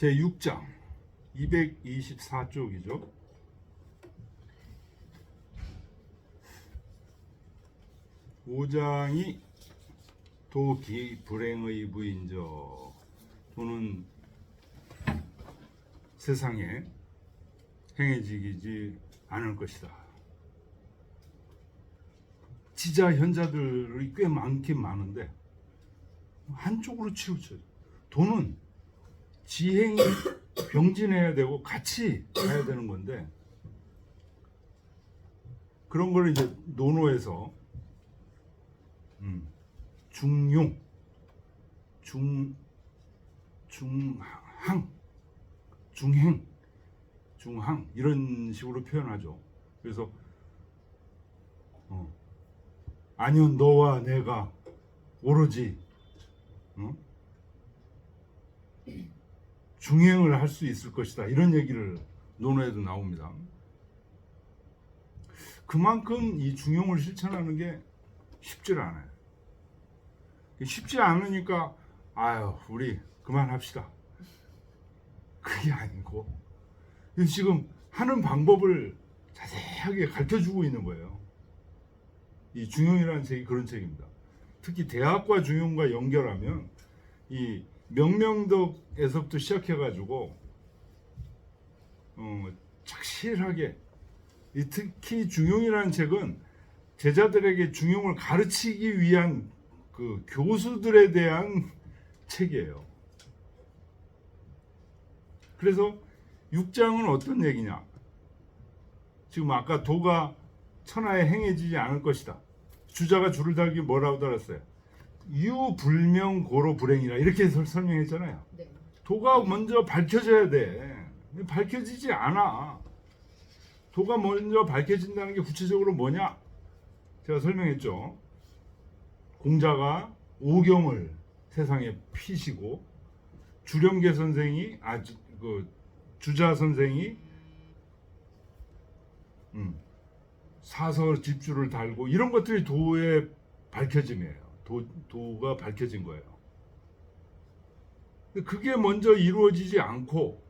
제 6장 224쪽이죠. 오장이 도기 불행의 부인저 도는 세상에 행해지지 않을 것이다. 지자 현자들이 꽤 많긴 많은데 한쪽으로 치우쳐요. 돈은 지행이 병진해야 되고 같이 가야 되는 건데 그런 걸 이제 논어에서 음, 중용 중 중항 중행 중항 이런 식으로 표현하죠. 그래서 어, 아니요 너와 내가 오로지 어? 중행을 할 수 있을 것이다 이런 얘기를 논어에도 나옵니다. 그만큼 이 중용을 실천하는 게 쉽지를 않아요. 쉽지 않으니까 아유 우리 그만합시다. 그게 아니고 지금 하는 방법을 자세하게 가르쳐주고 있는 거예요. 이 중용이라는 책이 그런 책입니다. 특히 대학과 중용과 연결하면 이 명명덕에서부터 시작해가지고 어, 착실하게 이 특히 중용이라는 책은 제자들에게 중용을 가르치기 위한 그 교수들에 대한 책이에요. 그래서 6장은 어떤 얘기냐? 지금 아까 도가 천하에 행해지지 않을 것이다. 주자가 줄을 달기 뭐라고 달았어요? 유불명고로 불행이라 이렇게 설- 설명했잖아요. 네. 도가 먼저 밝혀져야 돼. 밝혀지지 않아. 도가 먼저 밝혀진다는 게 구체적으로 뭐냐? 제가 설명했죠. 공자가 오경을 세상에 피시고 주령계 선생이 아그 주자 선생이 음, 사서 집주를 달고 이런 것들이 도의 밝혀짐이에요. 도, 도가 밝혀진 거예요. 그게 먼저 이루어지지 않고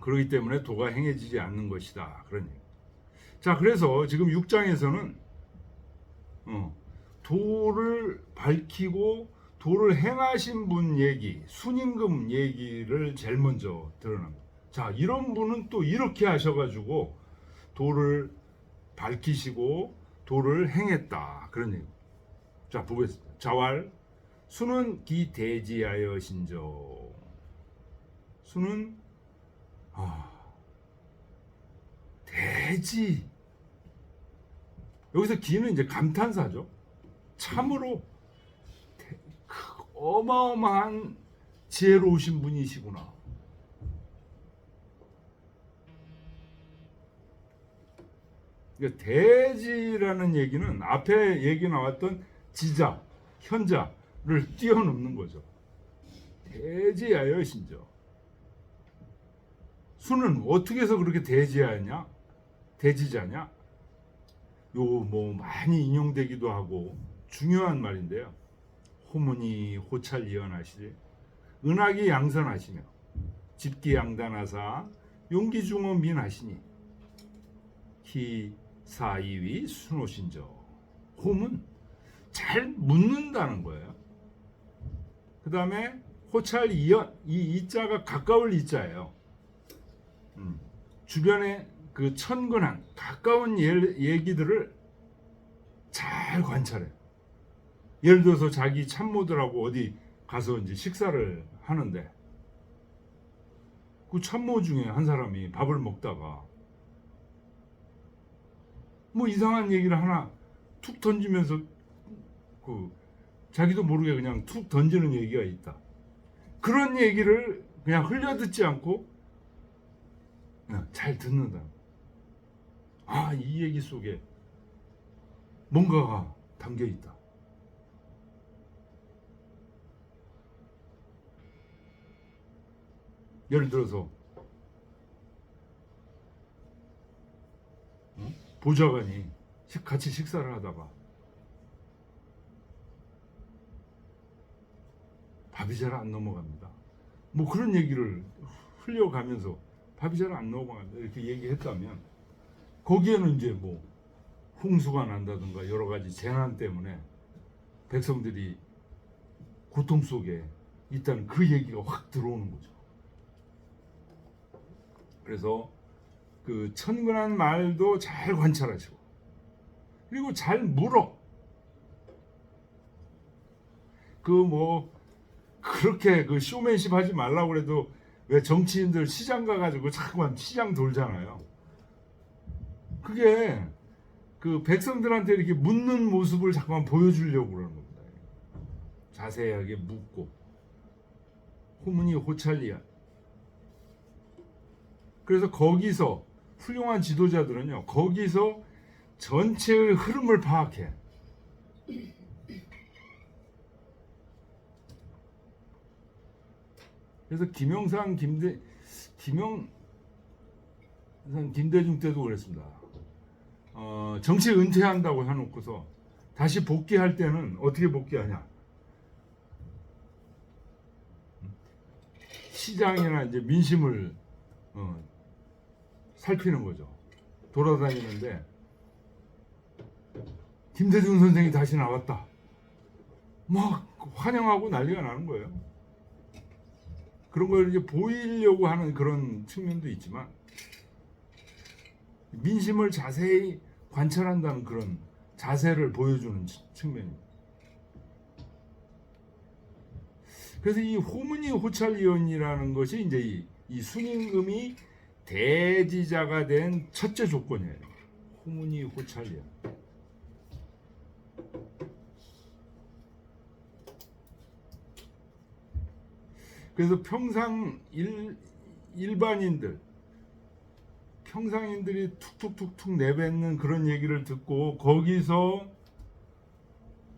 그러기 때문에 도가 행해지지 않는 것이다. 그런 얘기. 자, 그래서 지금 6장에서는 어, 도를 밝히고 도를 행하신 분 얘기, 순임금 얘기를 제일 먼저 드러납니다. 자, 이런 분은 또 이렇게 하셔가지고 도를 밝히시고 도를 행했다. 그런 얘기. 자, 보겠습니다. 자왈 수는 기대지하여 신조. 수는 아, 대지. 여기서 기는 이제 감탄사죠. 참으로 대- 그 어마어마한 지혜로우신 분이시구나. 그러니까 대지라는 얘기는 앞에 얘기 나왔던 지자, 현자를 뛰어넘는 거죠. 대지하여 신저. 수는 어떻게 해서 그렇게 대지하냐? 대지자냐? 요 뭐 많이 인용되기도 하고 중요한 말인데요. 호문이 호찰 이언하시되 은하기 양선하시며 집기 양단하사 용기 중어 민하시니 히 사이위 순호신저 홈은 잘 묻는다는 거예요. 그 다음에 호찰 이연 이 이자가 가까울 이자예요. 음, 주변에 그 천근한 가까운 예- 얘기들을 잘 관찰해. 예를 들어서 자기 참모들하고 어디 가서 이제 식사를 하는데 그 참모 중에 한 사람이 밥을 먹다가 뭐 이상한 얘기를 하나 툭 던지면서 그 자기도 모르게 그냥 툭 던지는 얘기가 있다. 그런 얘기를 그냥 흘려 듣지 않고 잘 듣는다. 아, 이 얘기 속에 뭔가가 담겨 있다. 예를 들어서 어? 보좌관이 식- 같이 식사를 하다가 밥이 잘 안 넘어갑니다. 뭐 그런 얘기를 흘려가면서 밥이 잘 안 넘어간다 이렇게 얘기했다면 거기에는 이제 뭐 홍수가 난다든가 여러 가지 재난 때문에 백성들이 고통 속에 있다는 그 얘기가 확 들어오는 거죠. 그래서 그 천근한 말도 잘 관찰하시고 그리고 잘 물어. 그뭐 그렇게 그 쇼맨십 하지 말라고 그래도 왜 정치인들 시장 가가지고 자꾸만 시장 돌잖아요. 그게 그 백성들한테 이렇게 묻는 모습을 자꾸만 보여주려고 그러는 겁니다. 자세하게 묻고 호문이 호찰리야. 그래서 거기서 훌륭한 지도자들은요 거기서 전체의 흐름을 파악해. 그래서 김영삼, 김대, 김영, 김대중 때도 그랬습니다. 어, 정치 은퇴한다고 해놓고서 다시 복귀할 때는 어떻게 복귀하냐? 시장이나 이제 민심을 어, 살피는 거죠. 돌아다니는데 김대중 선생이 다시 나왔다. 막 환영하고 난리가 나는 거예요. 그런 걸 이제 보이려고 하는 그런 측면도 있지만 민심을 자세히 관찰한다는 그런 자세를 보여주는 측- 측면입니다. 그래서 이 호문이 호찰위원이라는 것이 이제 이, 이 순임금이 대지자가 된 첫째 조건이에요. 호문이 호찰위원. 그래서 평상 일, 일반인들 평상인들이 툭툭툭툭 내뱉는 그런 얘기를 듣고 거기서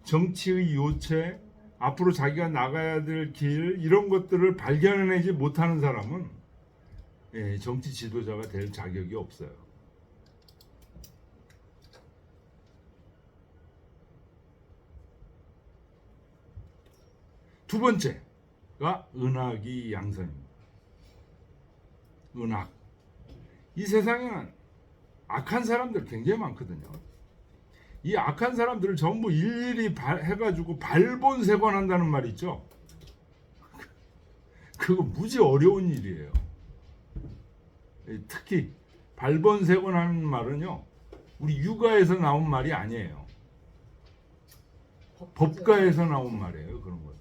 정치의 요체 앞으로 자기가 나가야 될 길 이런 것들을 발견해내지 못하는 사람은 예, 정치 지도자가 될 자격이 없어요. 두 번째 가 은학이 양선입니다. 은학. 이 세상에는 악한 사람들 굉장히 많거든요. 이 악한 사람들을 전부 일일이 발- 해가지고 발본색원한다는 말 있죠. 그거 무지 어려운 일이에요. 특히 발본색원하는 말은요, 우리 육아에서 나온 말이 아니에요. 법가에서 나온 말이에요. 그런 거.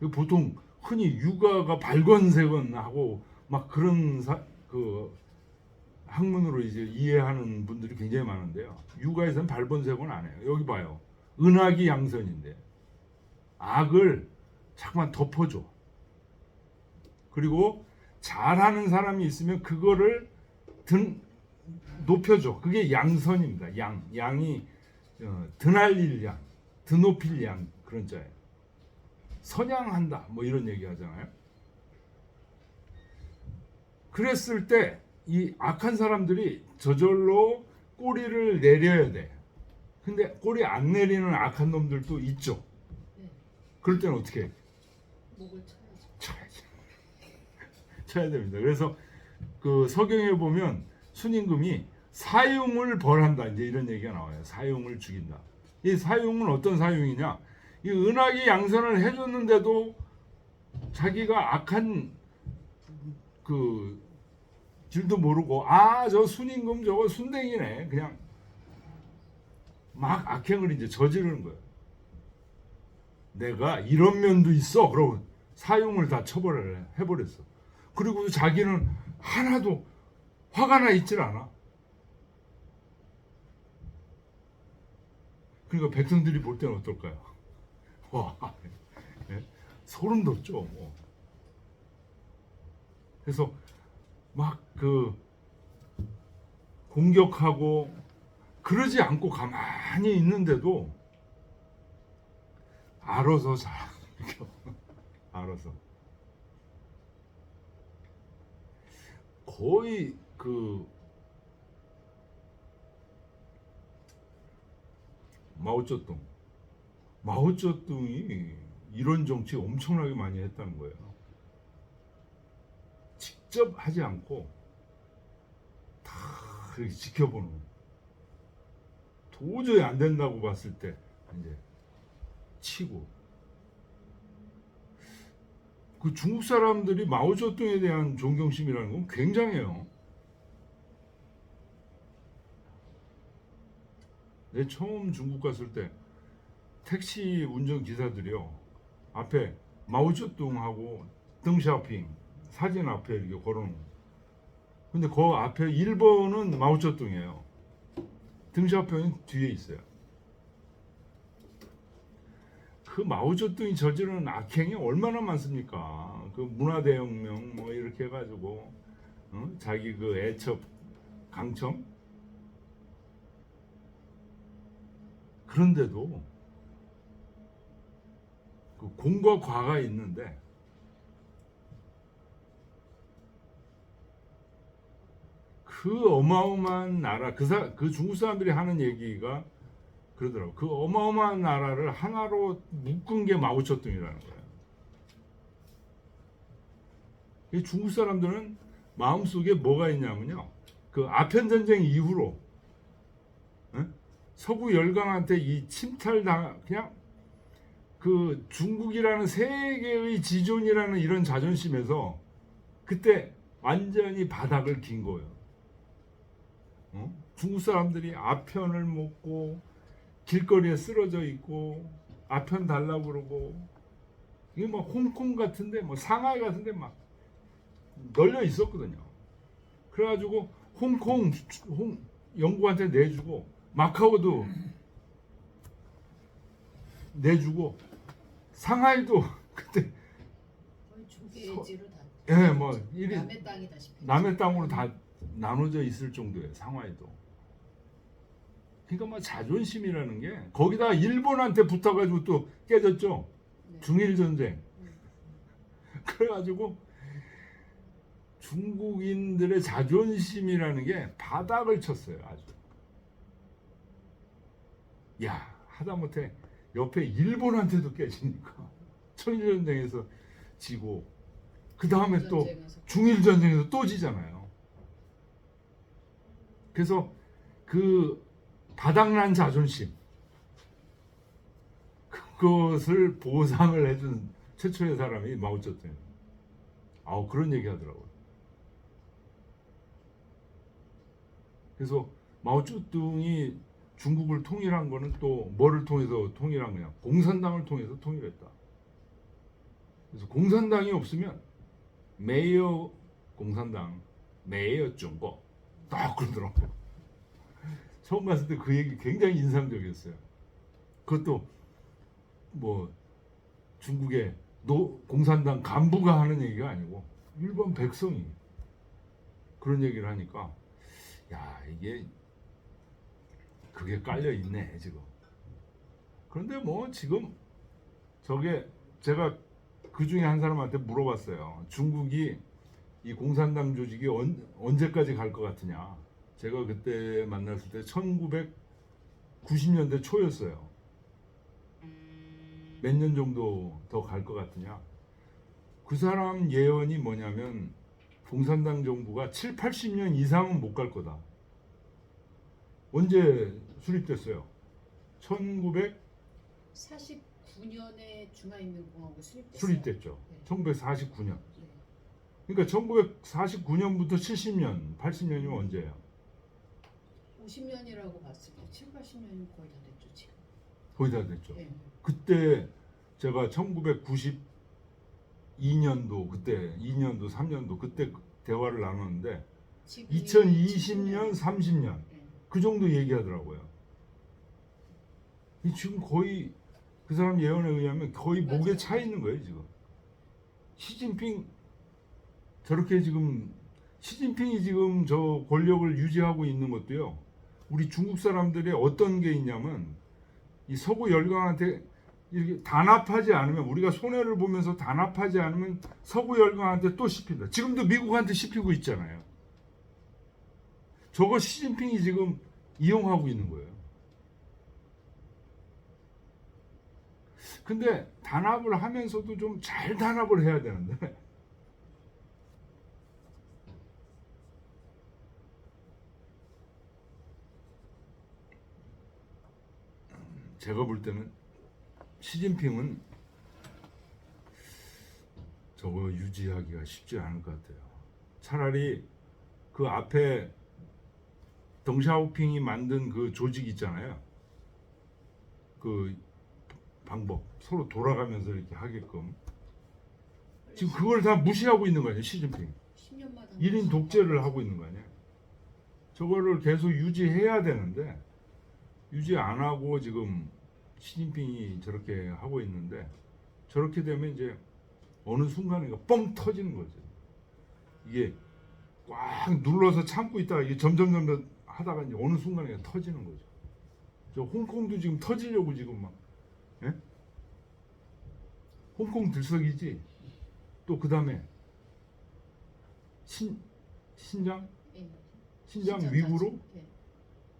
그 보통 흔히 육아가 발권색원하고 막 그런 사, 그 학문으로 이제 이해하는 분들이 굉장히 많은데요. 육아에서는 발본색원 안 해요. 여기 봐요. 은학이 양선인데 악을 자꾸만 덮어줘. 그리고 잘하는 사람이 있으면 그거를 든 높여줘. 그게 양선입니다. 양 양이 어, 드날릴 양, 드높일 양 그런 자예요. 선양한다. 뭐 이런 얘기 하잖아요. 그랬을 때 이 악한 사람들이 저절로 꼬리를 내려야 돼. 근데 꼬리 안 내리는 악한 놈들도 있죠. 네. 그럴 때는 어떻게 해? 목을 쳐야죠. 쳐야 됩니다. 그래서 그 서경에 보면 순임금이 사용을 벌한다. 이제 이런 얘기가 나와요. 사용을 죽인다. 이 사용은 어떤 사용이냐? 이 은하기 양선을 해줬는데도 자기가 악한 그 줄도 모르고 아 저 순임금 저거 순댕이네 그냥 막 악행을 이제 저지르는 거예요. 내가 이런 면도 있어. 그러고 사용을 다 처벌을 해버렸어. 그리고 자기는 하나도 화가 나 있질 않아. 그러니까 백성들이 볼 때는 어떨까요? 와, 예? 소름 돋죠. 뭐. 그래서 막 그 공격하고 그러지 않고 가만히 있는데도 알아서 잘 알아서 거의 그 마오쩌둥 마오쩌둥이 이런 정치 엄청나게 많이 했다는 거예요. 직접 하지 않고 다 이렇게 지켜보는 도저히 안 된다고 봤을 때 이제 치고 그 중국 사람들이 마오쩌둥에 대한 존경심이라는 건 굉장해요. 내 처음 중국 갔을 때 택시 운전 기사들이요 앞에 마오쩌둥하고 덩샤오핑 사진 앞에 이렇게 걸어놓은 거. 근데 그 앞에 1번은 마오쩌둥이에요. 덩샤오핑은 뒤에 있어요. 그 마오쩌둥이 저지른 악행이 얼마나 많습니까? 그 문화대혁명 뭐 이렇게 해가지고 어? 자기 그 애첩 강청 그런데도 그 공과 과가 있는데 그 어마어마한 나라 그, 사, 그 중국 사람들이 하는 얘기가 그러더라고 그 어마어마한 나라를 하나로 묶은 게 마오쩌둥이라는 거예요. 이 중국 사람들은 마음속에 뭐가 있냐면요. 그 아편 전쟁 이후로 예? 서구 열강한테 이 침탈당 그냥 그 중국이라는 세계의 지존이라는 이런 자존심에서 그때 완전히 바닥을 긴 거예요. 어? 중국 사람들이 아편을 먹고 길거리에 쓰러져 있고 아편 달라고 그러고 이게 뭐 홍콩 같은데 뭐 상하이 같은데 막 널려 있었거든요. 그래가지고 홍콩 홍, 영국한테 내주고 마카오도 내주고 상하이도 그때 다예뭐 이리 남의 땅이다시피 남의 땅으로 다 나눠져 있을 정도예요 상하이도. 그러니까 뭐 자존심이라는 게 거기다 일본한테 붙어가지고 또 깨졌죠 네. 중일 전쟁. 그래가지고 중국인들의 자존심이라는 게 바닥을 쳤어요 아주. 야 하다못해 옆에 일본한테도 깨지니까 청일 전쟁에서 지고 그 다음에 또 전쟁에서 중일 전쟁에서 또 지잖아요. 그래서 그 바닥난 자존심 그것을 보상을 해준 최초의 사람이 마오쩌둥. 아우 그런 얘기 하더라고요. 그래서 마오쩌둥이 중국을 통일한 거는 또 뭐를 통해서 통일한 거냐? 공산당을 통해서 통일했다. 그래서 공산당이 없으면 메이어 공산당, 메이어 중국 딱 그러더라고. 처음 봤을 때 그 얘기 굉장히 인상적이었어요. 그것도 뭐 중국의 노, 공산당 간부가 하는 얘기가 아니고 일반 백성이 그런 얘기를 하니까 야 이게 그게 깔려 있네 지금. 그런데 뭐 지금 저게 제가 그 중에 한 사람한테 물어봤어요. 중국이 이 공산당 조직이 언, 언제까지 갈 것 같으냐? 제가 그때 만났을 때 1990년대 초였어요. 몇 년 정도 더 갈 것 같으냐? 그 사람 예언이 뭐냐면 공산당 정부가 7, 80년 이상은 못 갈 거다. 언제 수립됐어요? 1900 49년에 중화인민공화국 수립됐어요. 수립됐죠. 네. 1949년. 네. 그러니까 1949년부터 70년, 80년이면 언제예요? 50년이라고 봤을 때 7, 80년이 거의 다 됐죠 지금. 거의 다 됐죠. 네. 그때 제가 1992년도 그때 2년도 3년도 그때 대화를 나눴는데 지금이 2020년 30년 네. 그 정도 얘기하더라고요. 이 지금 거의 그 사람 예언에 의하면 거의 목에 맞아요. 차 있는 거예요 지금. 시진핑 저렇게 지금 시진핑이 지금 저 권력을 유지하고 있는 것도요. 우리 중국 사람들의 어떤 게 있냐면 이 서구 열강한테 이렇게 단합하지 않으면 우리가 손해를 보면서 단합하지 않으면 서구 열강한테 또 씹힌다. 지금도 미국한테 씹히고 있잖아요. 저거 시진핑이 지금 이용하고 있는 거예요. 근데 단합을 하면서도 좀 잘 단합을 해야 되는데 제가 볼 때는 시진핑은 저거 유지하기가 쉽지 않을 것 같아요. 차라리 그 앞에 덩샤오핑이 만든 그 조직 있잖아요. 그 방법 서로 돌아가면서 이렇게 하게끔. 지금 그걸 다 무시하고 있는 거 아니에요 시진핑? 10년마다 1인 독재를 하고 있는 거 아니에요 저거를 계속 유지해야 되는데 유지 안 하고 지금 시진핑이 저렇게 하고 있는데 저렇게 되면 이제 어느 순간에 뻥 터지는 거죠 이게 꽉 눌러서 참고 있다가 이게 점점 점점 하다가 이제 어느 순간에 터지는 거죠. 저 홍콩도 지금 터지려고 지금 막 예? 홍콩 들썩이지 또 그 다음에 신 신장 예. 신장 신장 위구르 자체, 예.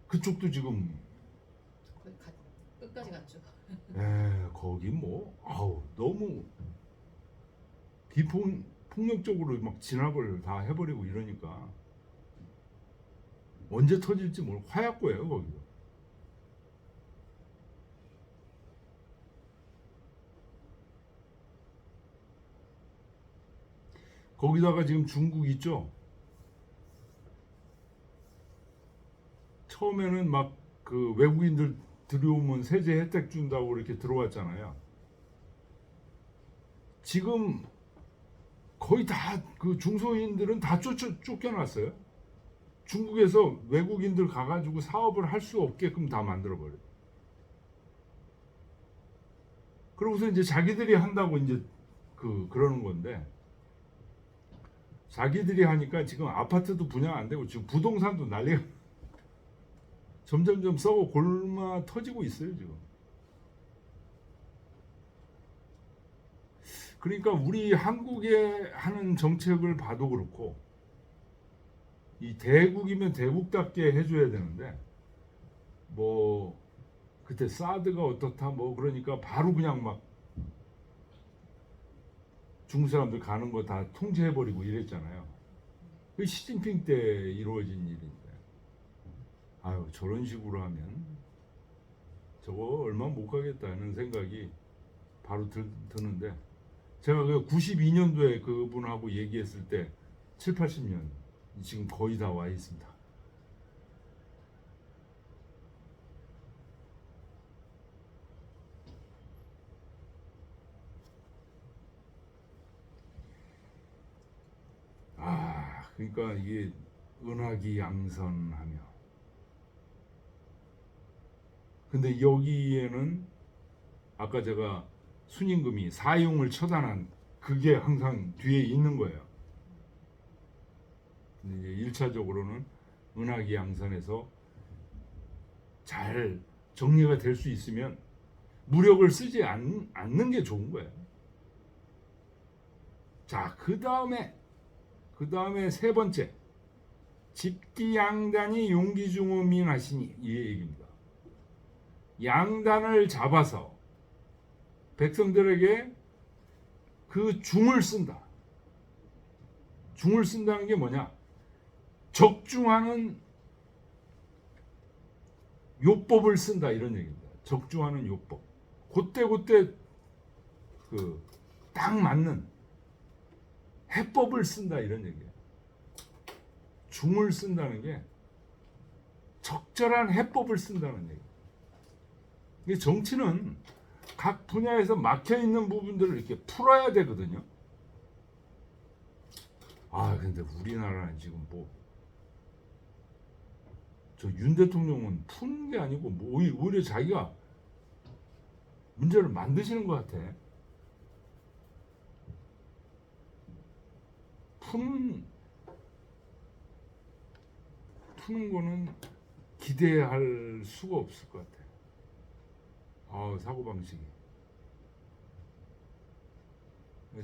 그쪽도 지금 거의 가, 끝까지 갔죠. 에 거기 뭐 아우 너무 비폭 폭력적으로 막 진압을 다 해버리고 이러니까 언제 터질지 모르 화약고예요 거기도 거기다가 지금 중국 있죠 처음에는 막 그 외국인들 들여오면 세제 혜택 준다고 이렇게 들어왔잖아요. 지금 거의 다 그 중소인들은 다 쫓아, 쫓겨났어요. 중국에서 외국인들 가가지고 사업을 할 수 없게끔 다 만들어버려요. 그러고서 이제 자기들이 한다고 이제 그 그러는 건데 자기들이 하니까 지금 아파트도 분양 안 되고 지금 부동산도 난리가 점점점 썩어 골마 터지고 있어요 지금. 그러니까 우리 한국에 하는 정책을 봐도 그렇고 이 대국이면 대국답게 해줘야 되는데 뭐 그때 사드가 어떻다 뭐 그러니까 바로 그냥 막 중국 사람들 가는 거 다 통제해버리고 이랬잖아요. 그 시진핑 때 이루어진 일인데. 아유 저런 식으로 하면 저거 얼마 못 가겠다는 생각이 바로 들, 드는데 제가 그 92년도에 그분하고 얘기했을 때 7, 80년 지금 거의 다 와 있습니다. 아 그러니까 이게 은하기 양선하며 근데 여기에는 아까 제가 순임금이 사용을 처단한 그게 항상 뒤에 있는 거예요. 근데 이제 1차적으로는 은하기 양선에서 잘 정리가 될 수 있으면 무력을 쓰지 않, 않는 게 좋은 거예요. 자, 그 다음에 그 다음에 세 번째 집기 양단이 용기중후민하시니 이 얘기입니다. 양단을 잡아서 백성들에게 그 중을 쓴다. 중을 쓴다는 게 뭐냐? 적중하는 요법을 쓴다 이런 얘기입니다. 적중하는 요법. 그때 그때 그 딱 맞는 해법을 쓴다 이런 얘기예요. 중을 쓴다는 게 적절한 해법을 쓴다는 얘기. 이게 정치는 각 분야에서 막혀 있는 부분들을 이렇게 풀어야 되거든요. 아 근데 우리나라는 지금 뭐 저 윤 대통령은 푸는 게 아니고 뭐 오히- 오히려 자기가 문제를 만드시는 것 같아. 푸는 푸는 거는 기대할 수가 없을 것 같아. 아 사고 방식이.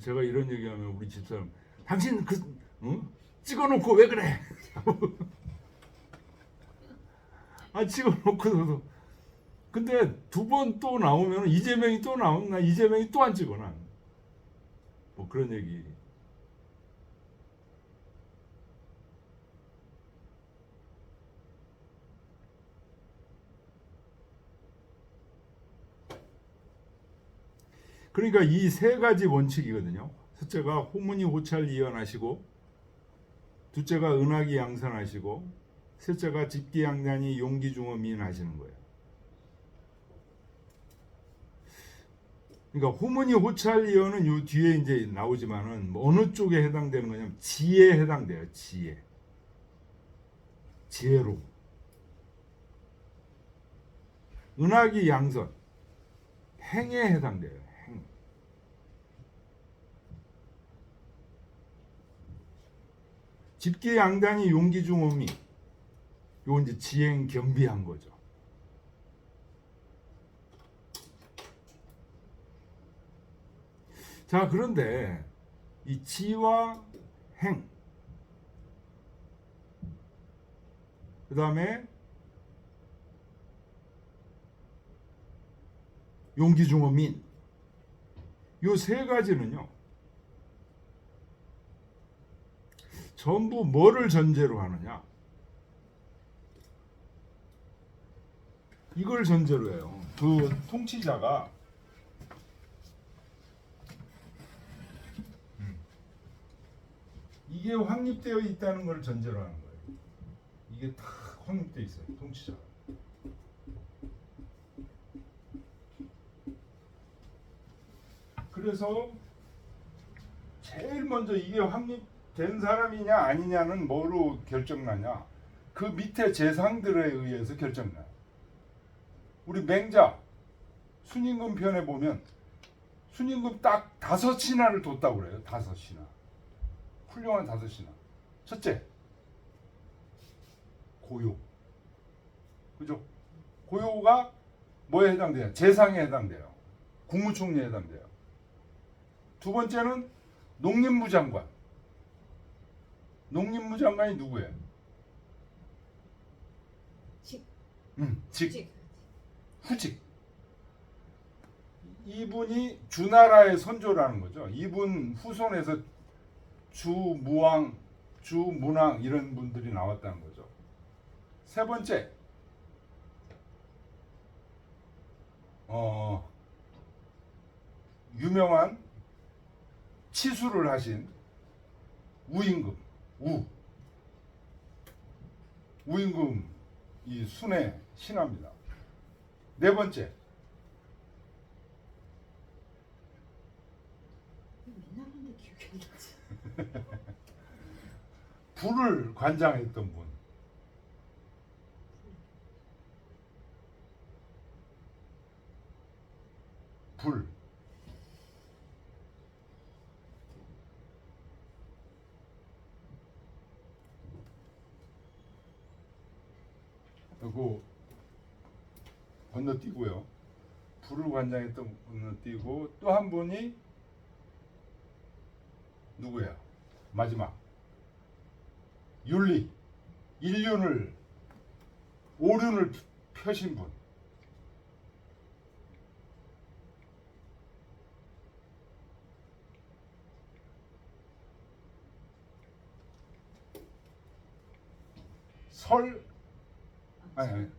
제가 이런 얘기하면 우리 집사람 당신 그 어? 찍어놓고 왜 그래? 아 찍어놓고도 근데 두 번 또 나오면 이재명이 또 나오면 나 이재명이 또 안 찍어 난. 뭐 그런 얘기. 그러니까 이 세 가지 원칙이거든요. 첫째가 호문이 호찰 이연하시고 둘째가 은하기 양선하시고 셋째가 집기양단이 용기중어 미인하시는 거예요. 그러니까 호문이 호찰 이연은 요 뒤에 이제 나오지만은 뭐 어느 쪽에 해당되는 거냐면 지혜에 해당돼요. 지혜. 지혜로. 은하기 양선 행에 해당돼요. 행. 집기 양단이 용기 중음이 요 이제 지행 겸비한 거죠. 자 그런데 이 지와 행. 그다음에 용기 중어 민 요 세 가지는요 전부 뭐를 전제로 하느냐? 이걸 전제로 해요. 그 통치자가 음. 이게 확립되어 있다는 걸 전제로 하는 거예요. 이게 다 확립되어 있어요 통치자가. 그래서 제일 먼저 이게 확립 된 사람이냐 아니냐는 뭐로 결정나냐? 그 밑에 재상들에 의해서 결정나요. 우리 맹자 순임금 편에 보면 순임금 딱 다섯 신하를 뒀다고 그래요. 다섯 신하. 훌륭한 다섯 신하. 첫째 고요. 그죠? 고요가 뭐에 해당돼요? 재상에 해당돼요. 국무총리에 해당돼요. 두 번째는 농림부 장관. 농림부 장관이 누구예요? 직. 음, 직, 직. 후직. 이분이 주나라의 선조라는 거죠. 이분 후손에서 주무왕, 주문왕 이런 분들이 나왔다는 거죠. 세 번째, 어, 유명한 치수를 하신 우임금, 우. 우임금 이 순의 신하입니다. 네 번째, 맨날 하는데 기억이 안 나지. 불을 관장했던 분. 불. 그리고 건너뛰고요. 불을 관장했던 건너뛰고 또 한 분이 누구야? 마지막. 윤리, 인륜을 오륜을 펴신 분. 설 아니, 아니